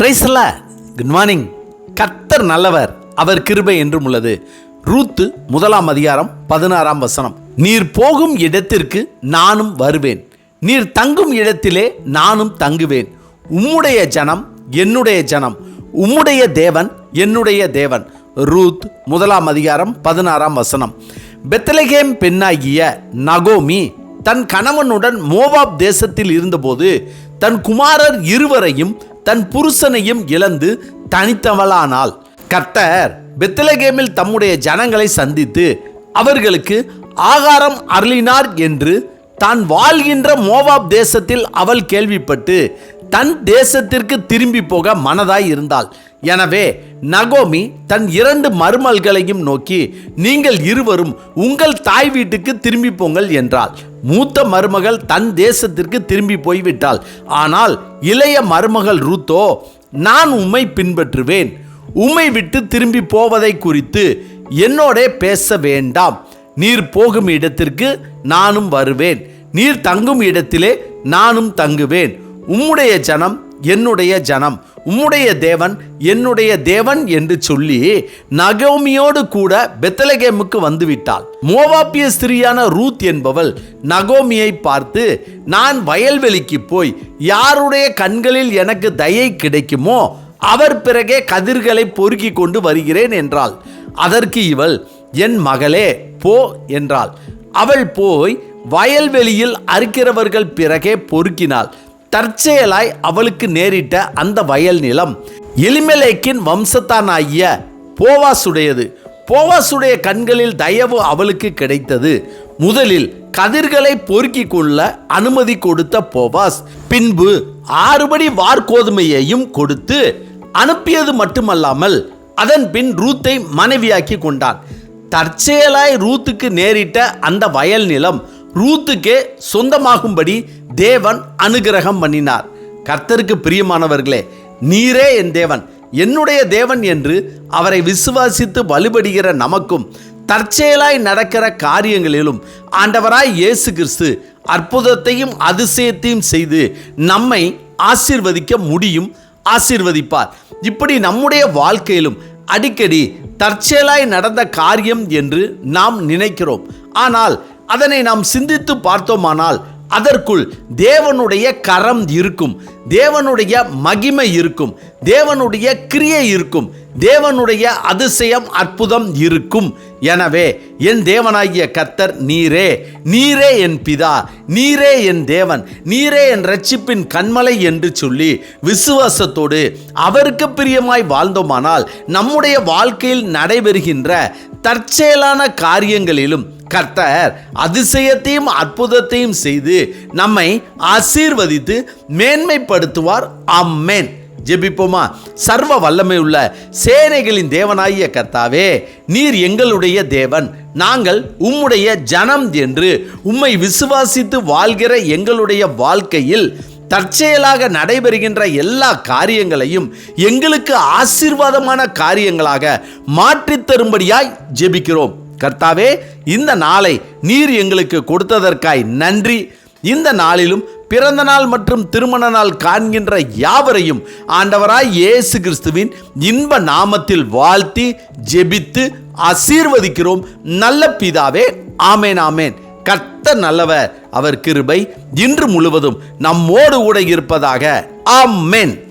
பிரைஸ்ல good morning கர்த்தர் நல்லவர் அவர் கிருபை என்றும் உள்ளது. ரூத்து முதலாம் அதிகாரம் பதினாறாம் வசனம். நீர் போகும் இடத்திற்கு நானும் வருவேன். நீர் தங்கும் இடத்திலே நானும் தங்குவேன். உம்முடைய ஜனம் என்னுடைய ஜனம். உம்முடைய தேவன் என்னுடைய தேவன். ரூத் முதலாம் அதிகாரம் பதினாறாம் வசனம். பெத்தலகேம் பெண்ணாகிய நகோமி தன் கணவனுடன் மோவாப் தேசத்தில் இருந்தபோது தன் குமாரர் இருவரையும் தன் புருஷனையும் இழந்து தனித்தவளானாள். கர்த்தர் பெத்தலகேமில் தம்முடைய ஜனங்களை சந்தித்து அவர்களுக்கு ஆகாரம் அருளினார் என்று தான் வாழ்கின்ற மோவாப் தேசத்தில் அவள் கேள்விப்பட்டு தன் தேசத்திற்கு திரும்பி போக மனதாய் இருந்தாள். எனவே நகோமி தன் இரண்டு மருமல்களையும் நோக்கி நீங்கள் இருவரும் உங்கள் தாய் வீட்டுக்கு திரும்பி போங்கள் என்றாள். மூத்த மருமகள் தன் தேசத்திற்கு திரும்பி போய்விட்டாள். ஆனால் இளைய மருமகள் ரூத்தோ நான் உம்மை பின்பற்றுவேன். உம்மை விட்டு திரும்பி போவதை குறித்து என்னோடே பேச வேண்டாம். நீர் போகும் இடத்திற்கு நானும் வருவேன். நீர் தங்கும் இடத்திலே நானும் தங்குவேன். உம்முடைய ஜனம் என்னுடைய ஜனம். உம்முடைய தேவன் என்னுடைய தேவன் என்று சொல்லி நகோமியோடு கூட பெத்தலகேமுக்கு வந்துவிட்டாள். மோவாப்பிய ஸ்திரியான ரூத் என்பவள் நகோமியை பார்த்து நான் வயல்வெளிக்கு போய் யாருடைய கண்களில் எனக்கு தயை கிடைக்குமோ அவர் பிறகே கதிர்களை பொறுக்கி கொண்டு வருகிறேன் என்றாள். அதற்கு இவள் என் மகளே போ என்றாள். அவள் போய் வயல்வெளியில் அறுக்கிறவர்கள் பிறகே பொறுக்கினாள். தற்செயலாய் அவளுக்கு நேரிட்ட அந்த வயல் நிலம் எலிமலேக்கின் வம்சத்தானாகிய போவாசுடையது. போவாசுடைய கண்களில் தயவு அவளுக்கு கிடைத்தது. முதலில் கதிர்களை பொறுக்கிக் கொள்ள அனுமதி கொடுத்த போவாஸ் பின்பு ஆறுபடி வார்கோதுமையையும் கொடுத்து அனுப்பியது மட்டுமல்லாமல் அதன் பின் ரூத்தை மனைவியாக்கி கொண்டான். தற்செயலாய் ரூத்துக்கு நேரிட்ட அந்த வயல் நிலம் ரூத்துக்கே சொந்தமாகும்படி தேவன் அனுகிரகம் பண்ணினார். கர்த்தருக்கு பிரியமானவர்களே நீரே என் தேவன். என்னுடைய தேவன் என்று அவரை விசுவாசித்து வலுபடுகிற நமக்கும் தற்செயலாய் நடக்கிற காரியங்களிலும் ஆண்டவராய் இயேசு கிறிஸ்து அற்புதத்தையும் அதிசயத்தையும் செய்து நம்மை ஆசீர்வதிக்க முடியும் ஆசீர்வதிப்பார். இப்படி நம்முடைய வாழ்க்கையிலும் அடிக்கடி தற்செயலாய் நடந்த காரியம் என்று நாம் நினைக்கிறோம். ஆனால் அதனை நாம் சிந்தித்து பார்த்தோமானால் அதற்குள் தேவனுடைய கரம் இருக்கும் தேவனுடைய மகிமை இருக்கும் தேவனுடைய கிரியை இருக்கும் தேவனுடைய அதிசயம் அற்புதம் இருக்கும். எனவே என் தேவனாகிய கர்த்தர் நீரே நீரே என் பிதா நீரே என் தேவன் நீரே என் ரட்சிப்பின் கண்மலை என்று சொல்லி விசுவாசத்தோடு அவருக்கு பிரியமாய் வாழ்ந்தோமானால் நம்முடைய வாழ்க்கையில் நடைபெறுகின்ற தற்செயலான காரியங்களிலும் கர்த்தர் அதிசயத்தையும் அற்புதத்தையும் செய்து நம்மை ஆசீர்வதித்து மேன்மைப்படுத்துவார். அம்மேன் ஜெபிப்போமா? சர்வ வல்லமை உள்ள சேனைகளின் தேவனாகிய கர்த்தாவே நீர் எங்களுடைய தேவன். நாங்கள் உம்முடைய ஜனம் என்று உம்மை விசுவாசித்து வாழ்கிற எங்களுடைய வாழ்க்கையில் தற்செயலாக நடைபெறுகின்ற எல்லா காரியங்களையும் எங்களுக்கு ஆசீர்வாதமான காரியங்களாக மாற்றித் தரும்படியாய் ஜெபிக்கிறோம். கர்த்தாவே இந்த நாளை நீர் எங்களுக்கு கொடுத்ததற்காய் நன்றி. இந்த நாளிலும் பிறந்த நாள் மற்றும் திருமண நாள் காண்கின்ற யாவரையும் ஆண்டவராய் இயேசு கிறிஸ்துவின் இன்ப நாமத்தில் வாழ்த்தி ஜெபித்து ஆசீர்வதிக்கிறோம். நல்ல பிதாவே ஆமேன் ஆமேன். கர்த்த நல்லவர் அவர் கிருபை இன்று முழுவதும் நம்மோடு கூட இருப்பதாக. ஆமேன்.